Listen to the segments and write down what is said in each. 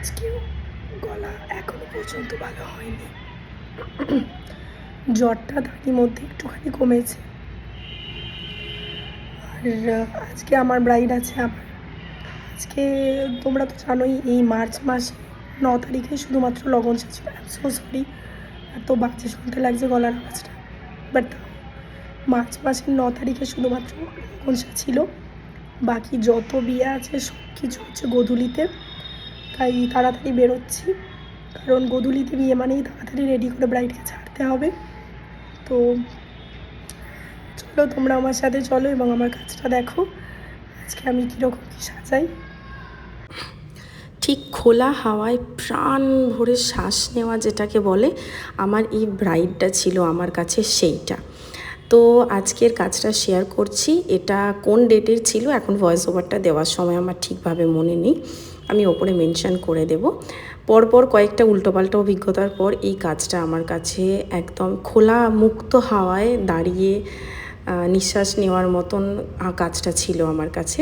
আজকেও গলা এখনও পর্যন্ত ভালো হয়নি। জ্বরটা তারই মধ্যে একটুখানি কমেছে। আর আজকে আমার ব্রাইড আছে আমার। আজকে তোমরা তো জানোই, এই মার্চ মাসে ন তারিখে শুধুমাত্র লগন ছিল সো সরি এত বাজে শুনতে লাগছে গলার আওয়াজটা। বাট মার্চ মাসের ন তারিখে শুধুমাত্র লগন ছিল। বাকি যত বিয়ে আছে সব কিছু হচ্ছে গোধূলিতে। তাই তাড়াতাড়ি বেরোচ্ছি। কারণ গোধূলিতে বিয়ে মানেই তাড়াতাড়ি রেডি করে ব্রাইডকে ছাড়তে হবে। তো চলো তোমরা আমার সাথে চলো এবং আমার কাজটা দেখো। আজকে আমি কীরকম কী সাজাই। ঠিক খোলা হাওয়ায় প্রাণ ভরে শ্বাস নেওয়া যেটাকে বলে, আমার এই ব্রাইডটা ছিল আমার কাছে সেইটা। তো আজকের কাজটা শেয়ার করছি। এটা কোন ডেটের ছিল? এখন ভয়েস ওভারটা দেওয়ার সময় আমার ঠিকভাবে মনে নেই। আমি ওপরে মেনশান করে দেব। পরপর কয়েকটা উল্টোপাল্টা অভিজ্ঞতার পর এই কাজটা আমার কাছে একদম খোলা মুক্ত হাওয়ায় দাঁড়িয়ে নিঃশ্বাস নেওয়ার মতন কাজটা ছিল আমার কাছে।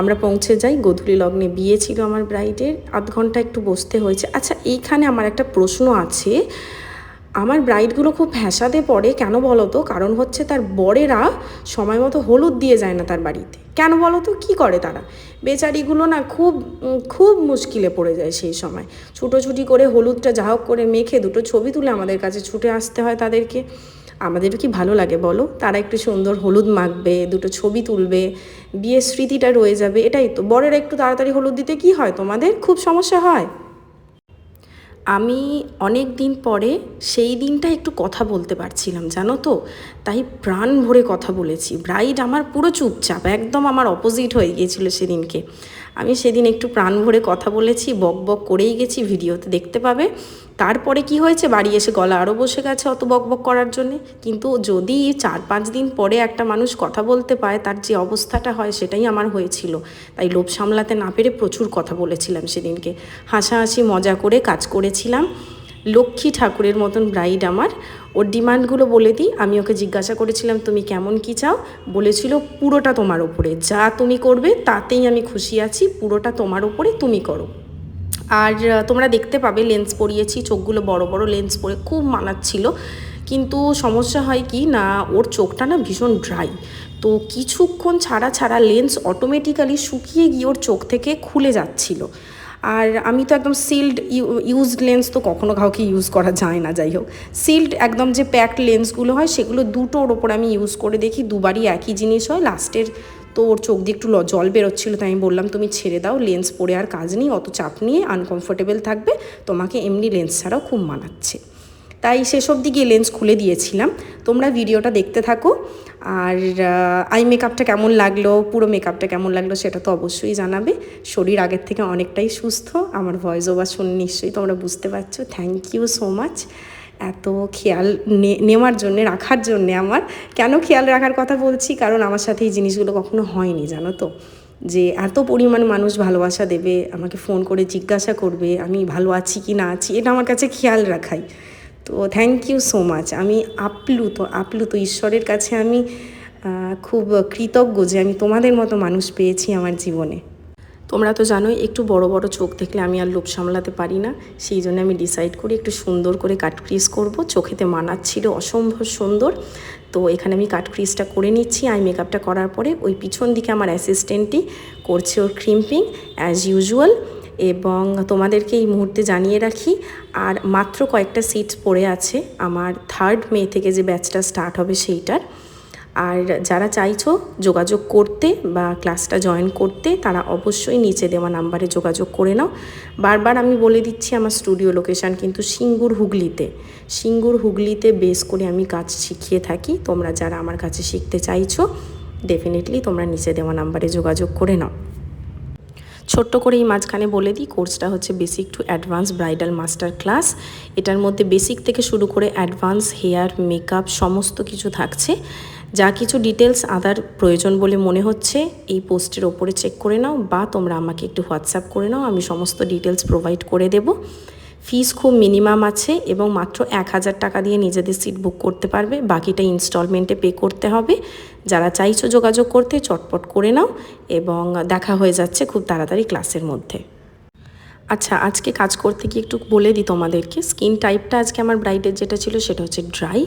আমরা পৌঁছে যাই, গধুলি লগ্নে বিয়ে ছিল আমার ব্রাইডের আধ ঘণ্টা একটু বসতে হয়েছে। আচ্ছা এইখানে আমার একটা প্রশ্ন আছে। আমার ব্রাইডগুলো খুব ফ্যাসাদে পড়ে, কেন বলো তো কারণ হচ্ছে তার বরেরা সময় মতো হলুদ দিয়ে যায় না তার বাড়িতে। কেন বলো তো কী করে তারা? বেচারিগুলো না খুব খুব মুশকিলে পড়ে যায় সেই সময়। ছুটোছুটি করে হলুদটা যা হোক করে মেখে দুটো ছবি তুলে আমাদের কাছে ছুটে আসতে হয় তাদেরকে। আমাদেরও কি ভালো লাগে বলো? তারা একটু সুন্দর হলুদ মাখবে, দুটো ছবি তুলবে, বিয়ের স্মৃতিটা রয়ে যাবে, এটাই তো। বরেরা একটু তাড়াতাড়ি হলুদ দিতে কি হয় তোমাদের? খুব সমস্যা হয়। আমি অনেক দিন পরে সেই দিনটা একটু কথা বলতে পারছিলাম, জানো তো? তাই প্রাণ ভরে কথা বলেছি। ব্রাইড আমার পুরো চুপচাপ, একদম আমার অপোজিট হয়ে গিয়েছিল সেদিনকে। আমি সেদিন একটু প্রাণ ভরে কথা বলেছি, বক বক করেই গেছি, ভিডিওতে দেখতে পাবে। তারপরে কি হয়েছে? বাড়ি এসে গলা আরও বসে গেছে অত বক বক করার জন্যে। কিন্তু যদি চার পাঁচ দিন পরে একটা মানুষ কথা বলতে পায়, তার যে অবস্থাটা হয় সেটাই আমার হয়েছিল। তাই লোভ সামলাতে না পেরে প্রচুর কথা বলেছিলাম সেদিনকে। হাসাহাসি, মজা করে কাজ করেছিলাম। লক্ষ্মী ঠাকুরের মতন ব্রাইড আমার। ওর ডিমান্ডগুলো বলে দিই। আমি ওকে জিজ্ঞাসা করেছিলাম, তুমি কেমন কি চাও? বলেছিল, পুরোটা তোমার ওপরে যা তুমি করবে তাতেই আমি খুশি আছি। পুরোটা তোমার ওপরে তুমি করো। আর তোমরা দেখতে পাবে লেন্স পরিয়েছি, চোখগুলো বড় বড় লেন্স পরে, খুব মানাচ্ছিল কিন্তু সমস্যা হয় কি না, ওর চোখটা না ভীষণ ড্রাই তো কিছুক্ষণ ছাড়া ছাড়া লেন্স অটোমেটিক্যালি শুকিয়ে গিয়ে ওর চোখ থেকে খুলে যাচ্ছিল। আর আমি তো একদম সিল্ড ইউজড লেন্স তো কখনো কাউকে ইউজ করা যায় না, যাই হোক। সিল্ড একদম যে প্যাকড লেন্সগুলো হয়, সেগুলো দুটোর ওপর আমি ইউজ করে দেখি, দুবারই একই জিনিস হয় লাস্টের তো ওর চোখ দিয়ে একটু জল বেরোচ্ছিলো, তাই আমি বললাম, তুমি ছেড়ে দাও লেন্স পরে আর কাজ নেই, অত চাপ নিয়ে আনকমফোর্টেবল থাকবে, তোমাকে এমনি লেন্স ছাড়াও খুব মানাচ্ছে। তাই সেসব দিকে লেন্স খুলে দিয়েছিলাম। তোমরা ভিডিওটা দেখতে থাকো। আর আই মেকআপটা কেমন লাগল, পুরো মেকআপটা কেমন লাগল সেটা তো অবশ্যই জানাবে। শরীর আগের থেকে অনেকটাই সুস্থ, আমার ভয়েস ওভার শুনে নিশ্চয়ই তোমরা বুঝতে পারছ। থ্যাংক ইউ সো মাচ এত খেয়াল নেওয়ার জন্যে, রাখার জন্যে আমার। কেন খেয়াল রাখার কথা বলছি? কারণ আমার সাথে এই জিনিসগুলো কখনো হয়নি, জানো তো। যে এত পরিমাণ মানুষ ভালোবাসা দেবে, আমাকে ফোন করে জিজ্ঞাসা করবে, আমি ভালো আছি কি না আছি, এটা আমার কাছে খেয়াল রাখাই। তো থ্যাংক ইউ সো মাচ আমি আপ্লুত আপ্লুত ঈশ্বরের কাছে আমি খুব কৃতজ্ঞ যে আমি তোমাদের মতো মানুষ পেয়েছি আমার জীবনে। তোমরা তো জানোই, একটু বড় বড় চোখ দেখলে আমি আর লোভ সামলাতে পারি না। সেই জন্য আমি ডিসাইড করি একটু সুন্দর করে কাট ক্রিজ করব। চোখেতে মানাচ্ছিল অসম্ভব সুন্দর। তো এখানে আমি কাট ক্রিজটা করে নিচ্ছি। আই মেকআপটা করার পরে ওই পিছন দিকে আমার অ্যাসিস্ট্যান্টটি করছে ওর ক্রিম্পিং অ্যাজ ইউজুয়াল এবং তোমাদেরকে এই মুহূর্তে জানিয়ে রাখি, আর মাত্র কয়েকটা সিট পড়ে আছে। আমার থার্ড মে থেকে যে ব্যাচটা স্টার্ট হবে সেইটার। আর যারা চাইছো যোগাযোগ করতে বা ক্লাসটা জয়েন করতে, তারা অবশ্যই নিচে দেওয়া নাম্বারে যোগাযোগ করে নাও। বারবার আমি বলে দিচ্ছি, আমার স্টুডিও লোকেশান কিন্তু সিঙ্গুর হুগলিতে। সিঙ্গুর হুগলিতে বেস করে আমি কাজ শিখিয়ে থাকি। তোমরা যারা আমার কাছে শিখতে চাইছো ডেফিনেটলি তোমরা নিচে দেওয়া নাম্বারে যোগাযোগ করে নাও। ছোট্ট করে এই মাঝখানে বলে দিই, কোর্সটা হচ্ছে basic to advance bridal master class. এটার মধ্যে বেসিক থেকে শুরু করে অ্যাডভান্স হেয়ার, মেকআপ, সমস্ত কিছু থাকছে। যা কিছু ডিটেলস আদার প্রয়োজন বলে মনে হচ্ছে, এই পোস্টের ওপরে চেক করে নাও বা তোমরা আমাকে একটু হোয়াটসঅ্যাপ করে নাও, আমি সমস্ত ডিটেলস প্রোভাইড করে দেব। ফিস খুব মিনিমাম আছে এবং মাত্র এক হাজার টাকা দিয়ে নিজেদের সিট বুক করতে পারবে, বাকিটা ইনস্টলমেন্টে পে করতে হবে। যারা চাইছো যোগাযোগ করতে চটপট করে নাও এবং দেখা হয়ে যাচ্ছে খুব তাড়াতাড়ি ক্লাসের মধ্যে। আচ্ছা আজকে কাজ করতে গিয়ে একটু বলে দিই তোমাদেরকে। স্কিন টাইপটা আজকে আমার ব্রাইডের যেটা ছিল সেটা হচ্ছে ড্রাই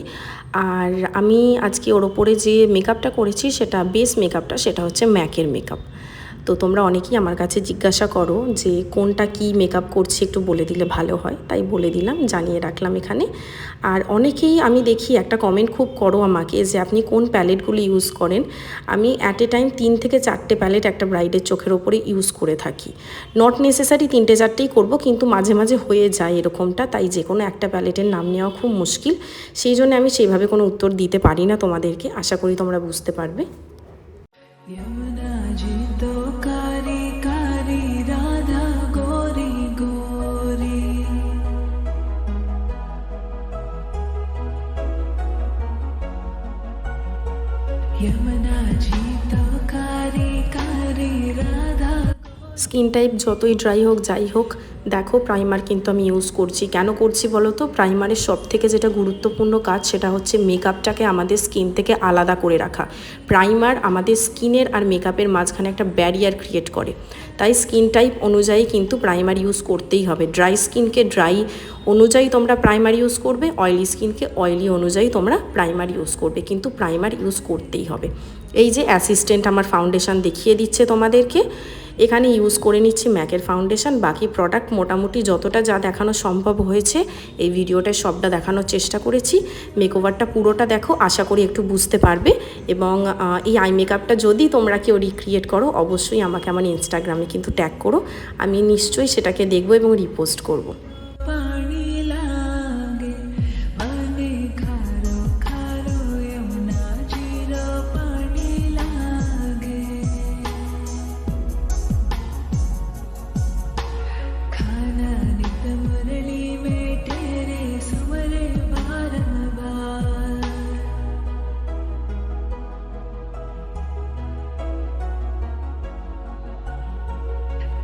আর আমি আজকে ওর ওপরে যে মেকআপটা করেছি সেটা বেস মেকআপটা সেটা হচ্ছে ম্যাকের মেকআপ তো তোমরা অনেকেই আমার কাছে জিজ্ঞাসা করো যে কোনটা কি মেকআপ করছি, একটু বলে দিলে ভালো হয়। তাই বলে দিলাম, জানিয়ে রাখলাম এখানে। আর অনেকেই আমি দেখি, একটা কমেন্ট খুব করো আমাকে যে আপনি কোন প্যালেটগুলো ইউজ করেন। আমি অ্যাট এ টাইম তিন থেকে চারটে প্যালেট একটা ব্রাইডের চোখের ওপরে ইউজ করে থাকি। নট নেসেসারি তিনটে চারটেই করব, কিন্তু মাঝে মাঝে হয়ে যায় এরকমটা, তাই যে কোনো একটা প্যালেটের নাম নেওয়া খুব মুশকিল। সেই জন্য আমি সেইভাবে কোনো উত্তর দিতে পারি না তোমাদেরকে, আশা করি তোমরা বুঝতে পারবে। Yeah. স্কিন টাইপ যতই ড্রাই হোক যাই হোক দেখো প্রাইমার কিন্তু আমি ইউজ করছি। কেন করছি বলো তো? প্রাইমারের সব থেকে যেটা গুরুত্বপূর্ণ কাজ, সেটা হচ্ছে মেকআপটাকে আমাদের স্কিন থেকে আলাদা করে রাখা। প্রাইমার আমাদের স্কিনের আর মেকআপের মাঝখানে একটা ব্যারিয়ার ক্রিয়েট করে। তাই স্কিন টাইপ অনুযায়ী কিন্তু প্রাইমার ইউজ করতেই হবে। ড্রাই স্কিনকে ড্রাই অনুযায়ী তোমরা প্রাইমার ইউজ করবে অয়েলি স্কিনকে অয়েলি অনুযায়ী তোমরা প্রাইমার ইউজ করবে। কিন্তু প্রাইমার ইউজ করতেই হবে। এই যে অ্যাসিস্ট্যান্ট আমার ফাউন্ডেশন দেখিয়ে দিচ্ছে তোমাদেরকে। এখানে ইউজ করে নিচ্ছি ম্যাকের ফাউন্ডেশন বাকি প্রোডাক্ট মোটামুটি যতটা যা দেখানো সম্ভব হয়েছে, এই ভিডিওটায় সবটা দেখানোর চেষ্টা করেছি। মেকওভারটা পুরোটা দেখো, আশা করি একটু বুঝতে পারবে। এবং এই আই মেকআপটা যদি তোমরা কেউ রিক্রিয়েট করো, অবশ্যই আমাকে আমার ইনস্টাগ্রামে কিন্তু ট্যাগ করো। আমি নিশ্চয়ই সেটাকে দেখব এবং রিপোস্ট করব।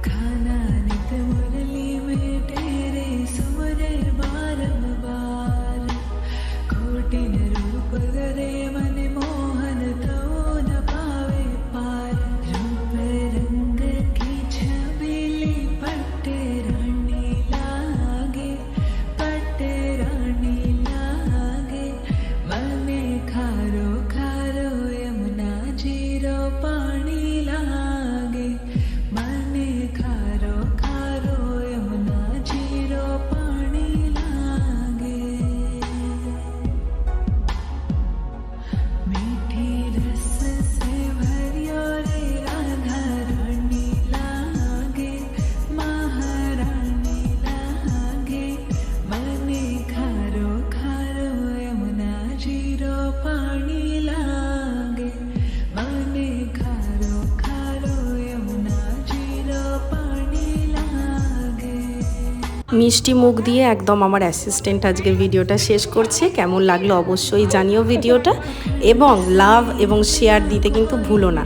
Can I. মিষ্টি মুখ দিয়ে একদম আমার অ্যাসিস্ট্যান্ট আজকের ভিডিওটা শেষ করছে। কেমন লাগল অবশ্যই জানিও ভিডিওটা। এবং লাভ এবং শেয়ার দিতে কিন্তু ভুলো না।